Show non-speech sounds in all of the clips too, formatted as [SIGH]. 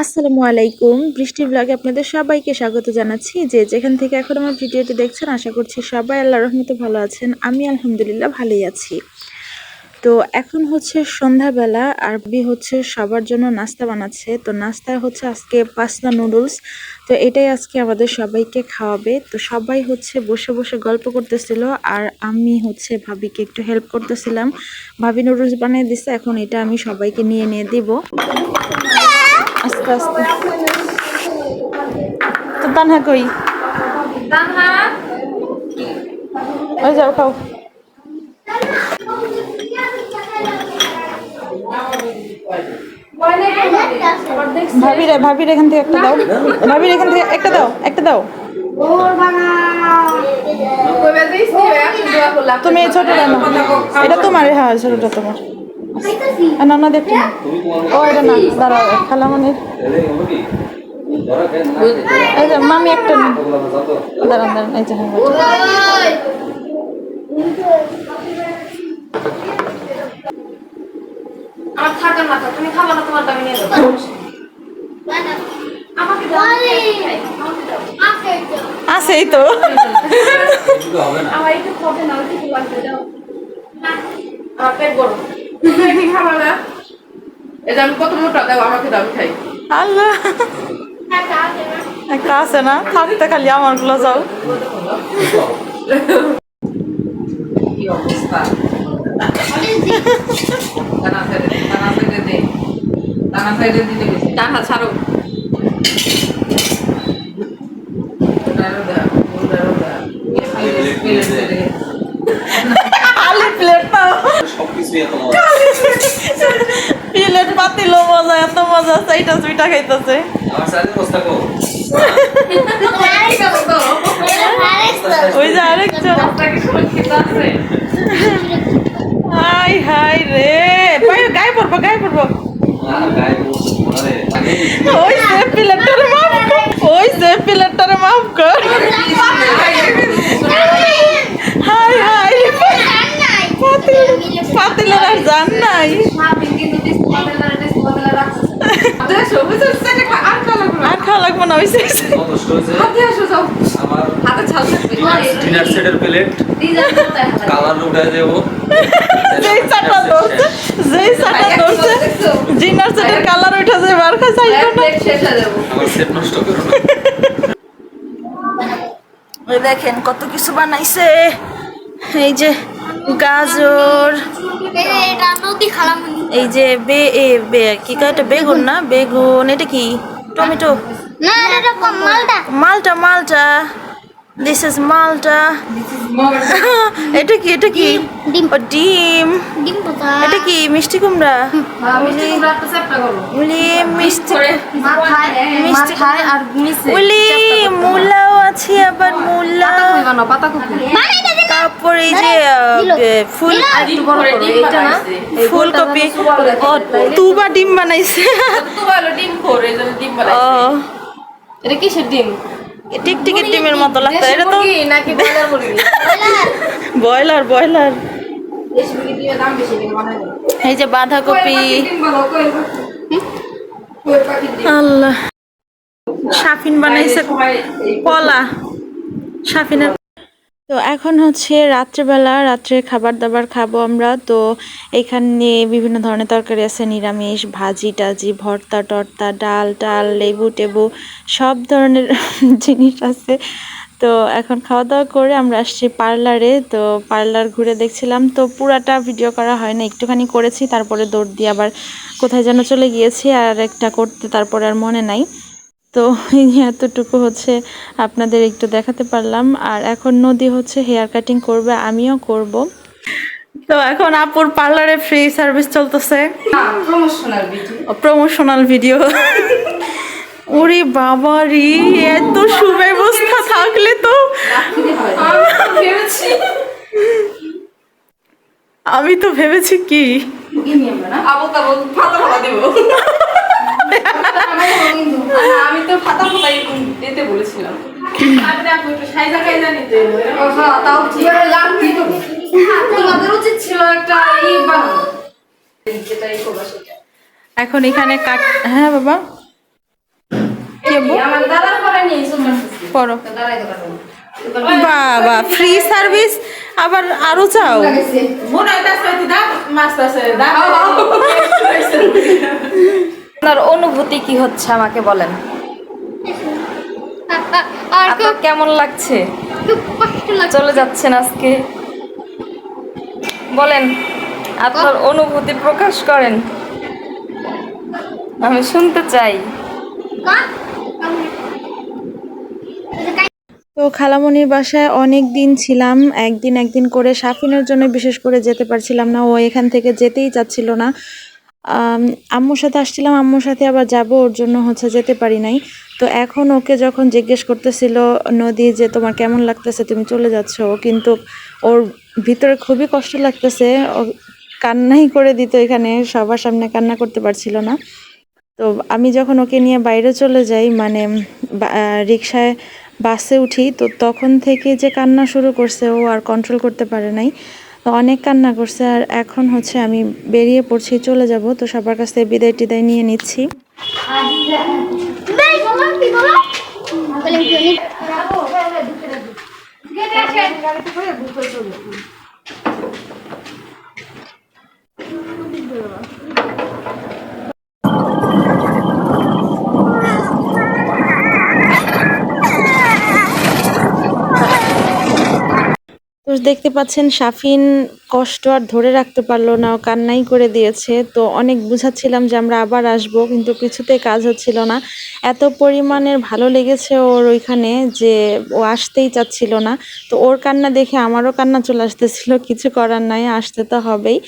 আসসালামু আলাইকুম। বৃষ্টি ব্লগে আপনাদের সবাইকে স্বাগত জানাচ্ছি। যে যেখান থেকে এখন আমার ভিডিওটি দেখছেন, আশা করছি সবাই আল্লাহ রহমতে ভালো আছেন। আমি আলহামদুলিল্লাহ ভালোই আছি। তো এখন হচ্ছে সন্ধ্যাবেলা আর বি হচ্ছে সবার জন্য নাস্তা বানাচ্ছে। তো নাস্তা হচ্ছে আজকে পাস্তা নুডলস। তো এটাই আজকে আমাদের সবাইকে খাওয়াবে। তো সবাই হচ্ছে বসে বসে গল্প করতেছিল আর আমি হচ্ছে ভাবিকে একটু হেল্প করতেছিলাম। ভাবি নুডলস বানিয়ে দিচ্ছে এখন এটা আমি সবাইকে নিয়ে নিয়ে দিব। আস্তে আস্তে। তো তানহা কই? ওই যাও খাও। ভাবির ভাবির এখান থেকে একটা দাও। ভাবির এখান থেকে একটা দাও একটা দাও। তুমি ছোটটা নাও। এটা তোমার হ্যাঁ ছোটটা তোমার। না না দেখতে ও এটা না দাঁড়াও খালামনির এই যে মামি একটা। দাঁড়ান দাঁড়ান এই যে হ্যাঁ আছেই তো আমার একটু খাবে না দাও। আমার পেট বড় না এটা আমি কত মোটা দাও আমাকে দাও খাই। আল্লাহ। একটা আছে না? থাকতে খালি আমারগুলো যাও টানা ছাড়ো। আলে প্লেট পাও। সবকিছুই এত মজা প্লেট পাতিল মজা এত মজা সেইটা খাইতেছে। ওই যে আরেকজন হাই হাই রে। পাই গায়ে পড়ব গায়ে পড়ব ওই সে প্লেটটারে মাফ ওই সে প্লেটটারে মাফ কর হাই হাই পাতিল পাতিলের আর জান নাই আর খাওয়া লাগবো না কষ্ট হয়েছে আমার ডিনার সেটের প্লেট। কালার উঠে দেবো। যেই চাটা যেই চাটা ডিনার সেটের কালার উঠে যাবে আর খাই না। আমার সেট নষ্ট করো না। ওই দেখেন কত কিছু বানাইছে। এই যে গাজর এই যে বে এ বে কি কয় এটা? বেগুন না? বেগুন এটা কি? টমেটো। মালটা। মালটা দিস ইজ মালটা। [LAUGHS] এটা কি এটা কি? ডিম। ডিম। এটা কি মিষ্টি কুমড়া? উলি মিষ্টি মিষ্টি উলি মূলাও আছে আবার মূলা। তারপর এই যে ফুল ফুলকপি। তুবা ডিম বানাইছে। ও। এটা কিসের ডিম? টিকটিকির ডিমের মতো লাগতো এটা তো নাকি ব্রয়লার মুরগি? [LAUGHS] Broiler broiler. এই যে বাঁধাকপি? আল্লাহ। সাফিন বানাইছে কলা। সাফিনের তো এখন হচ্ছে রাত্রেবেলা রাত্রে খাবার দাবার খাব আমরা। তো এখানে বিভিন্ন ধরনের তরকারি আছে, নিরামিষ, ভাজি টাজি, ভর্তা, টর্তা, ডাল, টাল, লেবু টেবু, সব ধরনের [LAUGHS] জিনিস আছে। তো এখন খাওয়া দাওয়া করে আমরা আসছি পার্লারে। তো পার্লার ঘুরে দেখছিলাম, তো পুরাটা ভিডিও করা হয় না, একটুখানি করেছি, তারপরে দৌড় দিয়ে আবার কোথায় যেন চলে গিয়েছি, আর একটা করতে তারপরে আর মনে নাই। তো এতটুকু হচ্ছে আপনাদের একটু দেখাতে পারলাম। আর এখন নদী হচ্ছে হেয়ার কাটিং করবে আমিও করব। তো এখন আপুর পার্লারে ফ্রি সার্ভিস চলতেছে। প্রমোশনাল ভিডিও ওরে বাবা রে এত সুব্যবস্থা থাকলে তো। আমি তো ভেবেছি কি [LAUGHS] আবু তাবু ফাতা ফাতা দেব আমি তো ফাতা ফাতা দিতে বলেছিলাম আমি সাইজা খাইজা নিতে। তাও ঠিক। তোমাদের উচিত ছিল একটা ই বানানো। যেটা করবা সেটা। এখন এখানে কাট হ্যাঁ বাবা। বাবা ফ্রি সার্ভিস আবার আরও চাও? [LAUGHS] আপনার অনুভূতি কি হচ্ছে আমাকে বলেন? [LAUGHS] আর কেমন লাগছে? খুব কষ্ট লাগছে। চলে যাচ্ছেন আজকে। বলেন আপনার অনুভূতি প্রকাশ করেন। আমি শুনতে চাই। তো খালামণির বাসায় অনেক দিন ছিলাম। একদিন একদিন করে সাফিনের জন্য বিশেষ করে যেতে পারছিলাম না। ও এখান থেকে যেতেই চাচ্ছিল না। আম্মুর সাথে আসছিলাম, আম্মুর সাথে আবার যাব, ওর জন্য হচ্ছে যেতে পারি নাই। তো এখন ওকে যখন জিজ্ঞেস করতেছিল, নদী যে তোমার কেমন লাগতেছে, তুমি চলে যাচ্ছ, কিন্তু ওর ভিতরে খুবই কষ্ট লাগতেছে, ও কান্নাই করে দিত এখানে, সবার সামনে কান্না করতে পারছিল না। তো আমি যখন ওকে নিয়ে বাইরে চলে যাই মানে রিক্সায় বাসে উঠি, তো তখন থেকে যে কান্না শুরু করছে, ও আর কন্ট্রোল করতে পারে নাই। তো অনেক কান্না করছে আর এখন হচ্ছে আমি বেরিয়ে পড়ছি, চলে যাব। তো সবার কাছ থেকে বিদায় টিদায় নিয়ে নিচ্ছি বলো কি বলো বলেন কি অনেক তো দেখতে পাচ্ছেন, শাফিন কষ্ট আর ধরে রাখতে পারল না, ও কান্নাই করে দিয়েছে। তো অনেক বুঝাচ্ছিলাম যে আমরা আবার আসব, কিন্তু কিছুতে কাজ হচ্ছিল না। এত পরিমাণের ভালো লেগেছে ওর ওইখানে যে ও আসতেই চাচ্ছিল না। তো ওর কান্না দেখে আমারও কান্না চলে আসতেছিল, কিছু করার নাই, আসতে তো হবেই।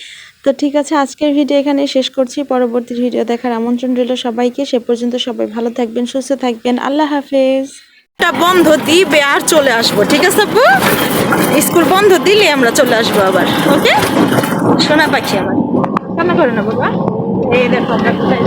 তো ঠিক আছে, আজকের ভিডিও এখানে শেষ করছি। পরবর্তী ভিডিও দেখার আমন্ত্রণ রইল সবাইকে। সে পর্যন্ত সবাই ভালো থাকবেন, সুস্থ থাকবেন। আল্লাহ হাফেজ। বন্ধ দিবে আর চলে আসব, ঠিক আছে আপু? স্কুল বন্ধ দিলে আমরা চলে আসব আবার, ওকে? সোনা পাখি আমার কেন করে না বাবা। এই দেখো আমরা কোথায়